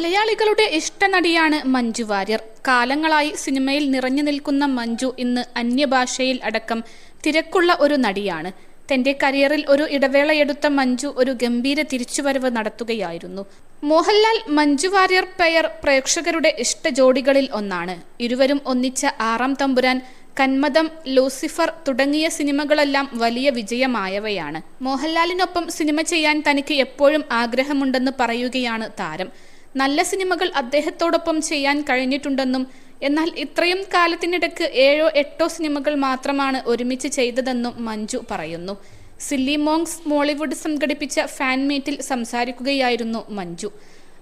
മലയാളികളുടെ ഇഷ്ടനടിയാണ് മഞ്ജു വാര്യർ. കാലങ്ങളായി സിനിമയിൽ നിറഞ്ഞു നിൽക്കുന്ന മഞ്ജു ഇന്ന് അന്യഭാഷയിൽ അടക്കം തിരക്കുള്ള ഒരു നടിയാണ്. തന്റെ കരിയറിൽ ഒരു ഇടവേള എടുത്ത മഞ്ജു ഒരു ഗംഭീര തിരിച്ചുവരവ് നടത്തുകയായിരുന്നു. മോഹൻലാൽ മഞ്ജു വാര്യർ പെയർ പ്രേക്ഷകരുടെ ഇഷ്ട ജോഡികളിൽ ഒന്നാണ്. ഇരുവരും ഒന്നിച്ച ആറാം തമ്പുരാൻ കന്മദം ലൂസിഫർ തുടങ്ങിയ സിനിമകളെല്ലാം വലിയ വിജയമായവയാണ്. മോഹൻലാലിനൊപ്പം സിനിമ ചെയ്യാൻ തനിക്ക് എപ്പോഴും ആഗ്രഹമുണ്ടെന്ന് പറയുകയാണ് താരം. നല്ല സിനിമകൾ അദ്ദേഹത്തോടൊപ്പം ചെയ്യാൻ കഴിഞ്ഞിട്ടുണ്ടെന്നും എന്നാൽ ഇത്രയും കാലത്തിനിടയ്ക്ക് ഏഴോ എട്ടോ സിനിമകൾ മാത്രമാണ് ഒരുമിച്ച് ചെയ്തതെന്നും മഞ്ജു പറയുന്നു. സില്ലി മോങ്സ് മോളിവുഡ് സംഘടിപ്പിച്ച ഫാൻ മീറ്റിൽ സംസാരിക്കുകയായിരുന്നു മഞ്ജു.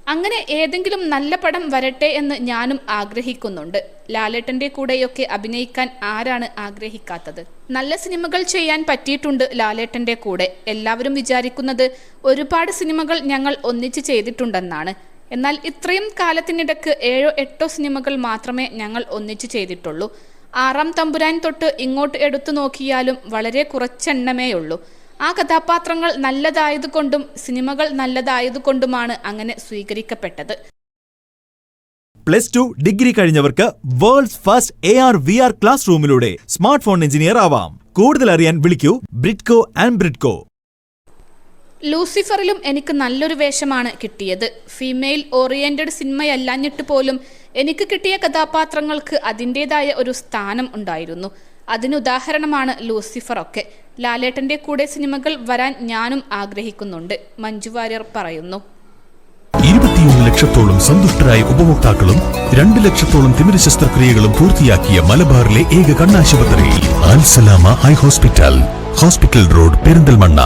അങ്ങനെ ഏതെങ്കിലും നല്ല പടം വരട്ടെ എന്ന് ഞാനും ആഗ്രഹിക്കുന്നുണ്ട്. ലാലേട്ടന്റെ കൂടെയൊക്കെ അഭിനയിക്കാൻ ആരാണ് ആഗ്രഹിക്കാത്തത്? നല്ല സിനിമകൾ ചെയ്യാൻ പറ്റിയിട്ടുണ്ട് ലാലേട്ടന്റെ കൂടെ. എല്ലാവരും വിചാരിക്കുന്നത് ഒരുപാട് സിനിമകൾ ഞങ്ങൾ ഒന്നിച്ച് ചെയ്തിട്ടുണ്ടെന്നാണ്. എന്നാൽ ഇത്രയും കാലത്തിനിടക്ക് ഏഴോ എട്ടോ സിനിമകൾ മാത്രമേ ഞങ്ങൾ ഒന്നിച്ച് ചെയ്തിട്ടുള്ളൂ. ആറാം തമ്പുരാൻ തൊട്ട് ഇങ്ങോട്ട് എടുത്തു നോക്കിയാലും വളരെ കുറച്ചെണ്ണമേയുള്ളൂ. ആ കഥാപാത്രങ്ങൾ നല്ലതായതുകൊണ്ടും സിനിമകൾ നല്ലതായതുകൊണ്ടുമാണ് അങ്ങനെ സ്വീകരിക്കപ്പെട്ടത്. Plus two degree കഴിഞ്ഞവർക്ക് world's first A R V R class റൂമിലൂടെ smart phone engineer ആവാം. കൂടുതൽ അറിയാൻ വിളിക്കൂ ബ്രിഡ്കോ ആൻഡ് ബ്രിഡ്കോ. ലൂസിഫറിലും എനിക്ക് നല്ലൊരു വേഷമാണ് കിട്ടിയത്. ഫീമെയിൽ ഓറിയന്റഡ് സിനിമയല്ലാഞ്ഞിട്ട് പോലും എനിക്ക് കിട്ടിയ കഥാപാത്രങ്ങൾക്ക് അതിന്റെതായ ഒരു സ്ഥാനം ഉണ്ടായിരുന്നു. അതിനുദാഹരണമാണ് ലൂസിഫർ ഒക്കെ ലാലേട്ടന്റെ കൂടെ സിനിമകൾ വരാൻ ഞാനും ആഗ്രഹിക്കുന്നുണ്ട് മഞ്ജു വാര്യർ പറയുന്നു. ഇരുപത്തിയൊന്ന് ലക്ഷത്തോളം സന്തുഷ്ടരായ ഉപഭോക്താക്കളും രണ്ട് ലക്ഷത്തോളം തിമിര ശസ്ത്രക്രിയകളും പൂർത്തിയാക്കിയ മലബാറിലെ ഏക കണ്ണാശുപത്രി Alsalama eye hospital. Hospital road Perinthalmanna.